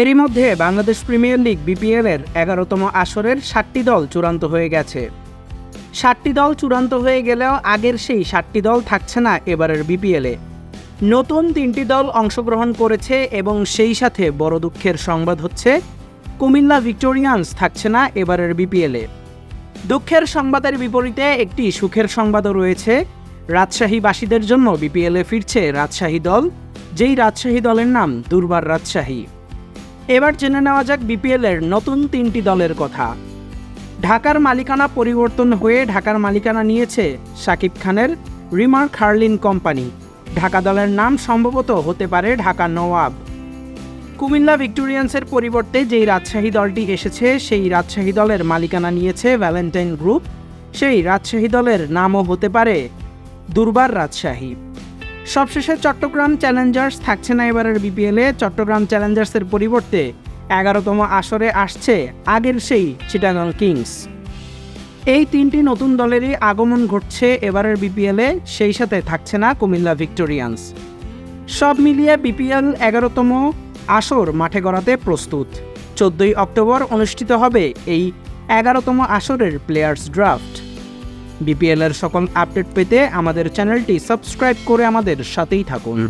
এরই মধ্যে Bangladesh premier league বিপিএলের এগারোতম আসরের ষাটটি দল চূড়ান্ত হয়ে গেছে। ষাটটি দল চূড়ান্ত হয়ে গেলেও আগের সেই ষাটটি দল থাকছে না এবারের বিপিএলে। নতুন তিনটি দল অংশগ্রহণ করেছে এবং সেই সাথে বড় দুঃখের সংবাদ হচ্ছে, কুমিল্লা ভিক্টোরিয়ান্স থাকছে না এবারের বিপিএলে। দুঃখের সংবাদের বিপরীতে একটি সুখের সংবাদও রয়েছে, রাজশাহীবাসীদের জন্য বিপিএলে ফিরছে রাজশাহী দল, যেই রাজশাহী দলের নাম দুর্বার রাজশাহী। এবার জেনে নেওয়া যাক বিপিএলের নতুন তিনটি দলের কথা। ঢাকার মালিকানা পরিবর্তন হয়ে ঢাকার মালিকানা নিয়েছে শাকিব খানের, রিমার খার্লিন কোম্পানি। ঢাকা দলের নাম সম্ভবত হতে পারে ঢাকা নওয়াব। কুমিল্লা ভিক্টোরিয়ান্সের পরিবর্তে যেই রাজশাহী দলটি এসেছে, সেই রাজশাহী দলের মালিকানা নিয়েছে ভ্যালেন্টাইন গ্রুপ। সেই রাজশাহী দলের নামও হতে পারে দুর্বার রাজশাহী। সবশেষে চট্টগ্রাম চ্যালেঞ্জার্স থাকছে না এবারের বিপিএলে চট্টগ্রাম চ্যালেঞ্জার্সের পরিবর্তে এগারোতম আসরে আসছে আগের সেই চিটাগাং কিংস এই তিনটি নতুন দলেরই আগমন ঘটছে এবারের বিপিএলে সেই সাথে থাকছে না কুমিল্লা ভিক্টোরিয়ান্স সব মিলিয়ে বিপিএল এগারোতম আসর মাঠে গড়াতে প্রস্তুত। চোদ্দই অক্টোবর অনুষ্ঠিত হবে এই এগারোতম আসরের প্লেয়ার্স ড্রাফট বিপিএল এর সকল আপডেট পেতে আমাদের চ্যানেলটি সাবস্ক্রাইব করে আমাদের সাথেই থাকুন।